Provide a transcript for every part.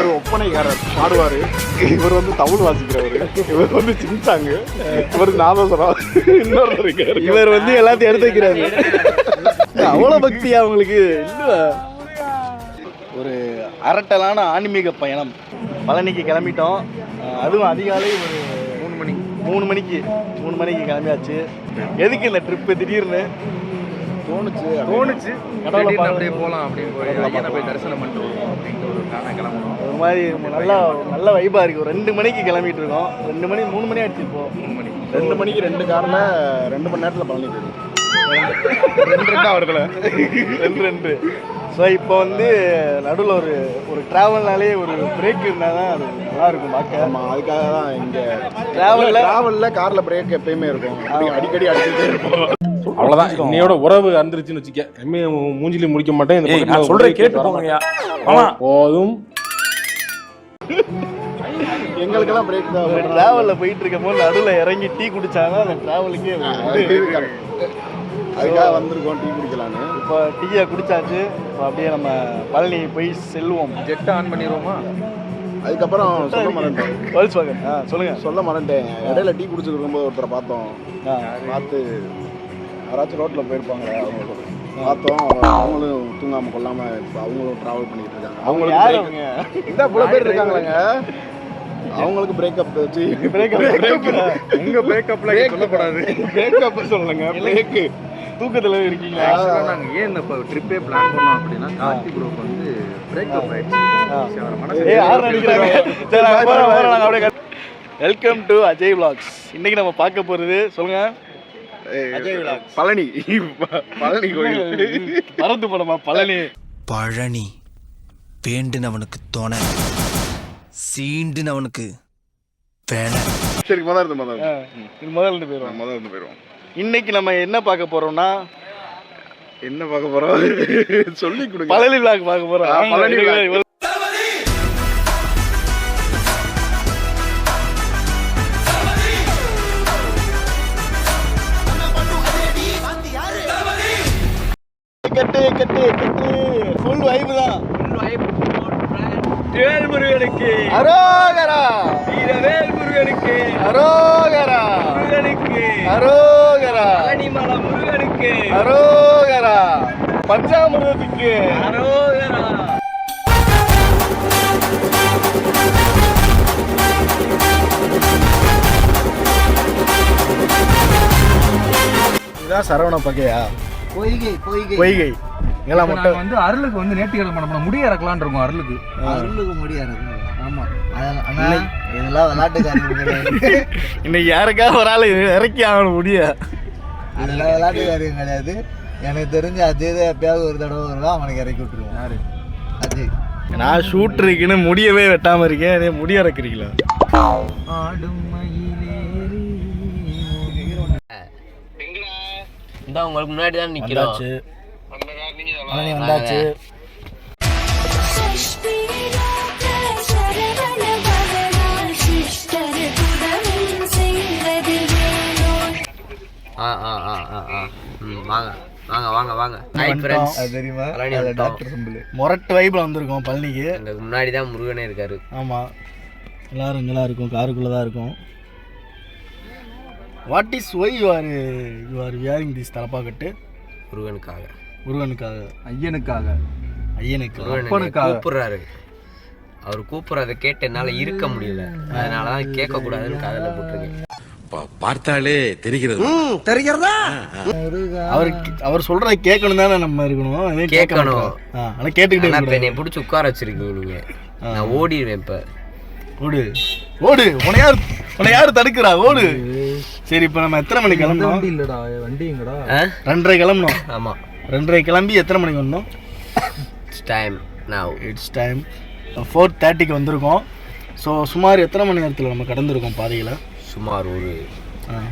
அவர் ஒப்பனைக்காரர் பாடுவார். இவர் வந்து தமிழ் வாசிக்கிறவர். இவர் வந்து சின்சாங்கு. இவர் நாதஸ்வரம். இன்னொருத்தர் இருக்காரு. இவர் வந்து எல்லாத்தையும் எடுத்து வைக்கிறாரு. அவ்வளோ பக்தியா அவங்களுக்கு ஒரு அரட்டலான ஆன்மீக பயணம். பழனிக்கு கிளம்பிட்டோம். அதுவும் அதிகாலை ஒரு மூணு மணி மூணு மணிக்கு. மூணு மணிக்கு கிளம்பியாச்சு. எதுக்கு இந்த ட்ரிப்பு திடீர்னு? தோணுச்சு. தோணுச்சு. திடீர்னு அப்படியே போகலாம் அப்படின்னு போய் ஐயனை போய் தரிசனம் பண்ணிட்டு அப்படின்ட்டு ஒரு பிளானை கிளம்பணும் மாதிரி நல்லா நல்ல வைபா இருக்கு. ஒரு ரெண்டு மணிக்கு கிளம்பிட்டு இருக்கோம். ரெண்டு மணி மூணு மணி ஆயிடுச்சு இப்போ. மூணு மணி. ரெண்டு மணிக்கு ரெண்டு காரில் ரெண்டு மணி நேரத்தில் பழனி போயிடும் ரெண்டு ரெண்டா வருதுல ரெண்டு ரெண்டு. ஸோ இப்போ வந்து நடுவில் ஒரு ஒரு ட்ராவல்னாலே ஒரு பிரேக் இருந்தால் தான் அது நல்லா இருக்கும் பார்க்க. ஆமாம் அதுக்காக தான் இங்கே. டிராவலில் ட்ராவலில் காரில் பிரேக் எப்பயுமே இருக்கும். அடி- அடிக்கடி அடிச்சுட்டே இருப்போம். அவ்வளவுதான். இன்னையோட உறவு அந்திருச்சுன்னு வச்சுக்க. இனிமே உன் மூஞ்சில முடிக்க மாட்டேன். break கேட்டு போதும். எங்களுக்கெல்லாம் பிரேக் தான். டிராவலில் போயிட்டு இருக்கும் போது நடுவில் இறங்கி டீ குடிச்சாதான் அந்த டிராவலுக்கே அதுக்காக வந்திருக்கோம் டீ குடிக்கலான்னு இப்போ டீயை குடிச்சாச்சு. இப்போ அப்படியே நம்ம பழனி போய் செல்வோம். ஜெட்டை ஆன் பண்ணிடுவோமா? அதுக்கப்புறம் சொல்ல மறந்துட்டேன். வேர்ல்ஸ் வாகன் ஆ சொல்லுங்கள் சொல்ல மறந்துட்டேன். இடையில டீ குடிச்சிட்டு இருக்கும்போது ஒருத்தரை பார்த்தோம். பார்த்து யாராச்சும் ரோட்டில் போயிருப்பாங்க அவங்க பார்த்தோம். அவங்களும் தூங்காமல் கொள்ளாமல் இப்போ அவங்களும் ட்ராவல் பண்ணிட்டு இருக்காங்க. அவங்க யார்? அவங்களுக்கு அவங்க இந்த இவ்வளோ பேர் இருக்காங்களேங்க? அவங்களுக்கு பிரேக்கப் வச்சு. பிரேக்கப் உங்க பிரேக்கப்ல சொல்லக்கூடாது. பிரேக்கப் சொல்லுங்க பிரேக்கு தூக்கத்தில் இருக்கீங்களா? நாங்கள் ஏன் இந்த ட்ரிப்பே பிளான் பண்ணோம் அப்படின்னா கார்த்தி ப்ரோக்கு வந்து பிரேக்கப் ஆயிடுச்சு. Welcome to Ajay vlogs. இன்னைக்கு நம்ம பார்க்க போகிறது சொல்லுங்க. அஜய் vlogs பழனி. பழனி கோயில். மறந்து போனோமா பழனி? பழனி வேண்டுனவனுக்கு துணை சீண்டுனவனுக்கு வேணை. சரி முதல்ல இருந்து முதல்ல முதல்ல இருந்து போயிடுவோம். முதல்ல இருந்து போயிடுவோம். இன்னைக்கு நம்ம என்ன பார்க்க போறோம்னா என்ன பார்க்க போறோம்? சொல்லி கொடுங்க. பழனி vlog பார்க்க போறோம். பழனி இவ்வளவு- கட்டு ஃபுல் வைப் தான். முருகனுக்கு. அரோகரா. வீரவேல் முருகனுக்கு. அரோகரா. முருகனுக்கு. அரோகரா. பழனிமலை முருகனுக்கு. அரோகரா. பஞ்சாமிரதத்துக்கு. அரோகரா. இதுதான் சரவண பகையா? பொய்கை பொய்கை. பொய்கை. இதெல்லாம் இப்ப மட்டும். வந்து அருளுக்கு வந்து நேர்த்திக்கிழமை நம்ம முடிய இறக்கலாம்னு இருக்கோம் அருளுக்கு. அருளுக்கு முடியாது ஆமா. அதெல்லாம் அண்ணா இதெல்லாம் விளையாட்டுக்காரங்க கிடையாது இன்னைக்கு யாருக்காவது ஒரு ஆள் இறக்கி ஆகணும் முடிய. அதெல்லாம் விளையாட்டுக்காரங்க கிடையாது. எனக்கு தெரிஞ்சு அதே தான் எப்பயாவது ஒரு தடவை வருவா அவனுக்கு இறக்கி விட்டுருவோம். யாரு? அது நான் ஷூட் இருக்குன்னு முடியவே வெட்டாம இருக்கேன். அதே முடி இறக்குறீங்களா? இந்த உங்களுக்கு முன்னாடி தான் நிக்கிறோம். பழனி வந்தாச்சு. ஆ ஆ ஆ ஆ ஆ. ம் வாங்க வாங்க வாங்க வாங்க. தெரியுமா. டாக்டர் சிம்பிள் மொரட்டு வைப்பில் வந்திருக்கோம் பழனிக்கு. எங்களுக்கு முன்னாடி தான் முருகனே இருக்காரு. ஆமாம் எல்லாரும் இங்கெல்லாம் இருக்கும். காருக்குள்ளே தான் இருக்கும். What is why you are you are wearing this Thalappakatti? முருகனுக்காக. முருகனுக்காக. ஐயனுக்காக. ஐயனுக்கு அப்பனுக்காக. கூப்பிடுறாரு. அவர் கூப்பிடுறத கேட்டு என்னால இருக்க முடியல. அதனால தான் கேட்க கூடாதுன்னு காதல போட்டிருக்கேன். பார்த்தாலே தெரிகிறது. அவருக்கு அவர் சொல்றத கேட்கணும் தானே நம்ம இருக்கணும். கேட்கணும். ஆனா கேட்டுக்கிட்டே என்னை பிடிச்சி உட்கார வச்சிருக்கீங்க நீங்க. நான் ஓடிடுவேன் இப்ப. ஓடு. ஓடு. உன்னை யார் உன்னை யார் தடுக்கிறா? ஓடு. சரி இப்போ நம்ம எத்தனை மணிக்கு கிளம்பணும்? வண்டி இல்லடா வண்டி எங்கடா? ரெண்டரை கிளம்பணும். ஆமா. ரெண்டரை கிளம்பி எத்தனை மணிக்கு வரணும் டைம் நான் இட்ஸ் டைம் ஃபோர் தேர்ட்டிக்கு வந்திருக்கோம். ஸோ சுமார் எத்தனை மணி நேரத்தில் நம்ம கடந்திருக்கோம் பாதையில்? சுமார் ஒரு.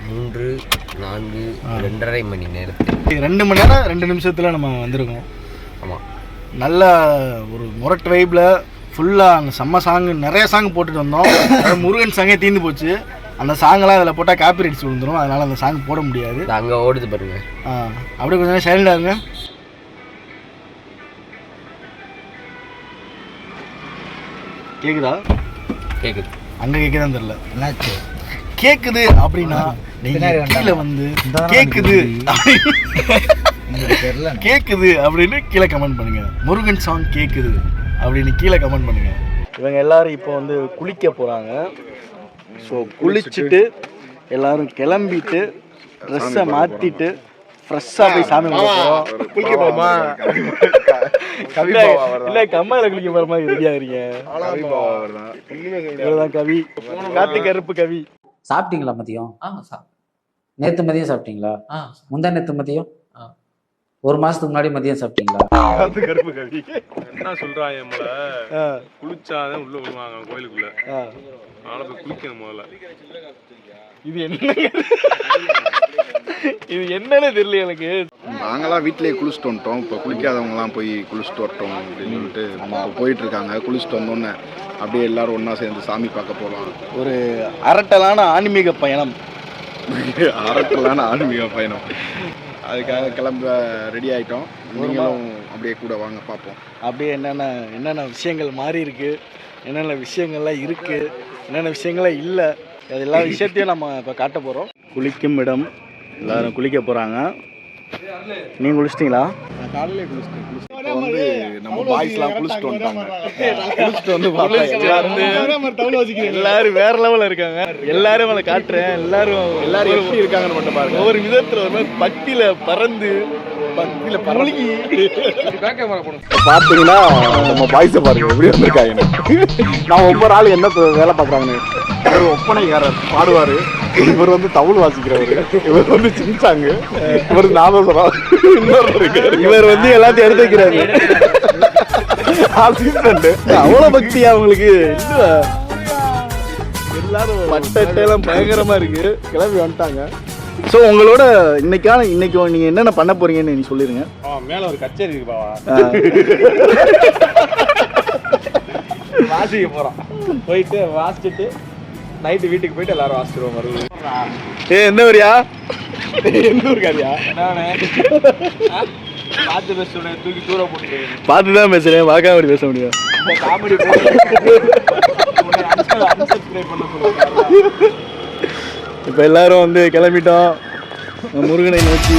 மூன்று நான்கு ரெண்டரை மணி நேரத்தில். ரெண்டு மணி நேரம் ரெண்டு நிமிஷத்தில் நம்ம வந்திருக்கோம். ஆமா. நல்ல ஒரு முரட்டு வைப்பில் ஃபுல்லாக அந்த செம்ம சாங் நிறைய சாங் போட்டுட்டு வந்தோம். முருகன் சாங்கே தீர்ந்து போச்சு. அந்த சாங்கெல்லாம் அதில் போட்டால் காப்பிரைட்ஸ் விழுந்துரும். அதனால் அந்த சாங் போட முடியாது. அங்க ஓடுது பாருங்க. ஆ அப்படியே கொஞ்சம் நேரம் சைலண்டாக இருங்க. கேக்குதா? கேக்குது. அங்க கேக்குதான்னு தெரியல. என்னாச்சு? கேக்குது அப்படின்னா நீங்க பின்னாடி வந்தாங்க. கீழே வந்து தெரியல கேக்குது அப்படின்னு கீழே கமெண்ட் பண்ணுங்க. முருகன் சாங் கேக்குது அப்படின்னு கீழே கமெண்ட் பண்ணுங்க. இவங்க எல்லாரும் இப்போ வந்து குளிக்க போறாங்க. ஸோ குளிச்சுட்டு எல்லாரும் கிளம்பிட்டு ட்ரெஸ்ஸை மாத்திட்டு ஃப்ரெஷ்ஷாக போய் சாமி குளிக்க போமா இல்ல, இல்ல கம்மாயில குளிக்க போற மாதிரி ரெடியா இருக்கீங்க. இவர்தான் கவி. கார்த்திக் கருப்பு கவி. சாப்பிட்டீங்களா மதியம்? நேத்து மதியம் சாப்பிட்டீங்களா? முந்தா நேத்து மதியம். ஒரு மாசத்துக்கு முன்னாடி மதியம் சாப்பிட்டீங்களா? கருப்பு கவி என்ன சொல்றான் எம்மள ஆ, குளிச்சாதான் உள்ள விடுவாங்க கோயிலுக்குள்ள. அதனால போய் குளிக்கணும் முதல்ல. இது என்ன இது என்னன்னு தெரியல எனக்கு. நாங்களாம் வீட்டிலேயே குளிச்சுட்டு வந்துட்டோம். இப்போ குளிக்காதவங்கலாம் போய் குளிச்சுட்டு வரட்டும் அப்படின்னு சொல்லிட்டு இப்போ போயிட்டு இருக்காங்க. குளிச்சுட்டு வந்தோன்னே அப்படியே எல்லாரும் ஒன்றா சேர்ந்து சாமி பார்க்க போகலாம் ஒரு அரட்டலான ஆன்மீக பயணம். அரட்டலான ஆன்மீக பயணம். அதுக்காக கிளம்ப ரெடி ஆயிட்டோம். நீங்களும் அப்படியே கூட வாங்க பார்ப்போம். அப்படியே என்னென்ன என்னென்ன விஷயங்கள் மாறி இருக்கு? என்னென்ன விஷயங்கள்லாம் இருக்கு? என்னென்ன விஷயங்கள்லாம் இல்லை? அது எல்லா விஷயத்தையும் நம்ம இப்போ காட்ட போகிறோம் குளிக்கும் இடம். எல்லாரும் குளிக்க போகிறாங்க நீங்கள் குளிச்சிட்டிங்களா? இப்போ வந்து நம்ம பாய்ஸ்லாம் குளிச்சுட்டு வந்துட்டாங்க. குளிச்சுட்டு வந்து பார்த்தா எல்லாரும் வேற லெவலில் இருக்காங்க. எல்லாரும் அவளை காட்டுறேன். எல்லாரும் எல்லாரும் எப்படி இருக்காங்கன்னு மட்டும் பாருங்க. ஒவ்வொரு விதத்தில் ஒரு மாதிரி பக்தியில பறந்து பக்தியில பரவலி பாத்தீங்கன்னா நம்ம பாய்ஸை பாருங்க எப்படி வந்திருக்காங்க நான் ஒவ்வொரு ஆள் என்ன வேலை பார்க்குறாங்கன்னு. இவர் ஒப்பனைக்காரர் பாடுவாரு. இவர் வந்து தவுள் வாசிக்கிறவர். இவர் வந்து சின்சாங்க இவர் நாதஸ்வரம். இன்னொரு இருக்காரு இவர் வந்து எல்லாத்தையும் எடுத்து வைக்கிறாரு. அசிஸ்டன்ட் அவ்வளவு பக்தியா அவங்களுக்கு இல்ல. எல்லாரும் பட்டெல்லாம் பயங்கரமா இருக்கு. கிளம்பி வந்துட்டாங்க. ஸோ உங்களோட இன்னைக்கான இன்னைக்கு நீங்க என்னென்ன பண்ண போறீங்கன்னு நீ சொல்லிருங்க. மேல ஒரு கச்சேரி இருக்கு பாவா. வாசிக்க போறோம். போயிட்டு வாசிச்சுட்டு நைட்டு வீட்டுக்கு போயிட்டு எல்லாரும் வாசிச்சிருவோம் மறுபடியும். ஏ என்ன வரியா எந்த ஊருக்காரியா பார்த்து பேசுறேன் தூக்கி தூர போட்டு பார்த்து தான் பேசுறேன் பார்க்காம அப்படி பேச முடியும். காமெடி இப்போ எல்லாரும் வந்து கிளம்பிட்டோம். முருகனை நோக்கி.